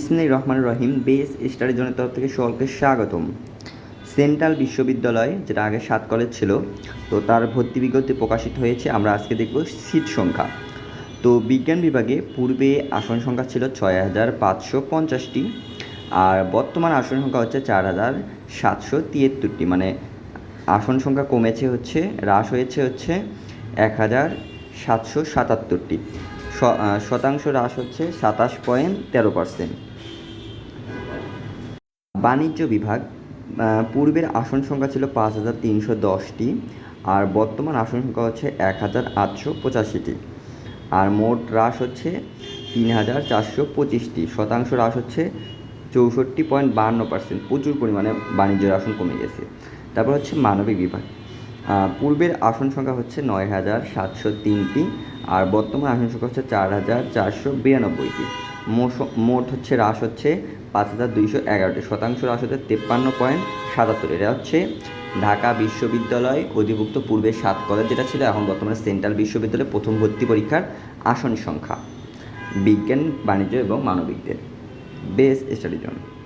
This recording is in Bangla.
বিসমিল্লাহ রহমান রহিম, বেস স্টাডি জোনের তরফ থেকে সকলকে স্বাগতম। সেন্ট্রাল বিশ্ববিদ্যালয়, যেটা আগে সাত কলেজ ছিল, তো তার ভর্তি বিজ্ঞপ্তি প্রকাশিত হয়েছে, আমরা আজকে দেখব সিট সংখ্যা। তো বিজ্ঞান বিভাগে পূর্বে আসন সংখ্যা ছিল ছয় হাজার পাঁচশো পঞ্চাশটি, আর বর্তমান আসন সংখ্যা হচ্ছে চার হাজার সাতশো তিয়াত্তরটি। মানে আসন সংখ্যা কমেছে হচ্ছে, হ্রাস হয়েছে হচ্ছে এক হাজার সাতশো সাতাত্তরটি। শতাংশ হ্রাস হচ্ছে সাতাশ পয়েন্ট তেরো পার্সেন্ট। বাণিজ্য বিভাগ পূর্বের আসন সংখ্যা ছিল পাঁচ হাজার তিনশো দশটি, আর বর্তমান আসন সংখ্যা হচ্ছে এক হাজার আটশো পঁচাশিটি। আর মোট হ্রাস হচ্ছে তিন হাজার চারশো পঁচিশটি, শতাংশ হ্রাস হচ্ছে চৌষট্টি পয়েন্ট বাহান্ন পার্সেন্ট। প্রচুর পরিমাণে বাণিজ্যের আসন কমে গেছে। তারপর হচ্ছে মানবিক বিভাগ পূর্বের আসন সংখ্যা হচ্ছে নয় হাজার সাতশো তিনটি আর বর্তমান আসন সংখ্যা হচ্ছে চার হাজার চারশো বিরানব্বইটি। মোট- হচ্ছে হ্রাস হচ্ছে পাঁচ হাজার দুইশো এগারোটি। শতাংশ হ্রাস হচ্ছে তেপ্পান্ন পয়েন্ট সাতাত্তর। এটা হচ্ছে ঢাকা বিশ্ববিদ্যালয় অধিভুক্ত পূর্বে সাত কলেজ, যেটা ছিল এখন বর্তমানে সেন্ট্রাল বিশ্ববিদ্যালয়ে প্রথম ভর্তি পরীক্ষার আসন সংখ্যা। বিজ্ঞান, বাণিজ্য এবং মানবিকদের। Base study zone.